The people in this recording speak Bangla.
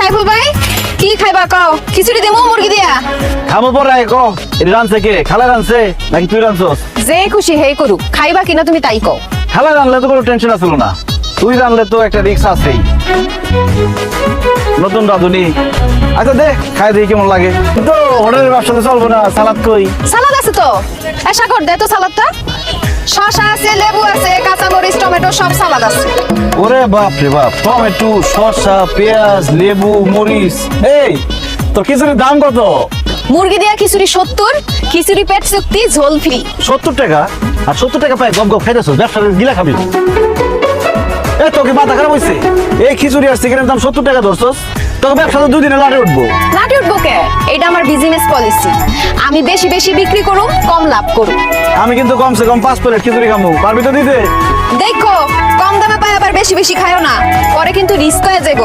সাইফুল ভাই কি খাইবা কও? খিচুড়ি দেবো মুরগি দিয়া? খামো পরে ক। এটা রানছে কে? খালা রানছে নাকি তুই রানছস যে খুশি হেই করু খাইবা কিনা তুমি তাই কও। খালা রানলে তো কোনো টেনশন আসলো না। তুই রানলে তো একটা রিক্স আছেই। নতুন রাঁধুনি। আচ্ছা দে খাই দিই কেমন লাগে। তো হোটেলের ব্যবসাতে চলবো না সালাদ কই? সালাদ আছে তো। এ সাগর দে তো সালাদটা। শসা আছে লেবু আছে কাঁচামরিচ টমেটো সব সালাদ আছে। ওরে বাপ রে বাপ টমেটো শসা পেঁয়াজ লেবু মরিচ। এই তোর খিচুড়ির দাম কত? মুরগি দিয়া খিচুড়ি সত্তর খিচুড়ি পেট চুক্তি ঝোল ফ্রি। সত্তর টাকা? আর সত্তর টাকা পায় গম গম খাইতেছ ব্যবসা গিলা খাবি। এ তোকে মাথা খারাপ হয়েছে এই খিচুড়ি আর চিকেনের দাম সত্তর টাকা ধরছস। তোকে ব্যবসা তো দুদিনে লাটে উঠবো। লাঠি উঠবো কে? এটা আমার বিজনেস পলিসি আমি বেশি বেশি বিক্রি করুম কম লাভ করুম। আমি কিন্তু কমসে কম পাঁচ প্লেট খিচুড়ি খামু। পারবি তো দিতে? দেখো কম দামে পাই আবার বেশি বেশি খায়ও না। পরে কিন্তু রিস্ক হয়ে যাব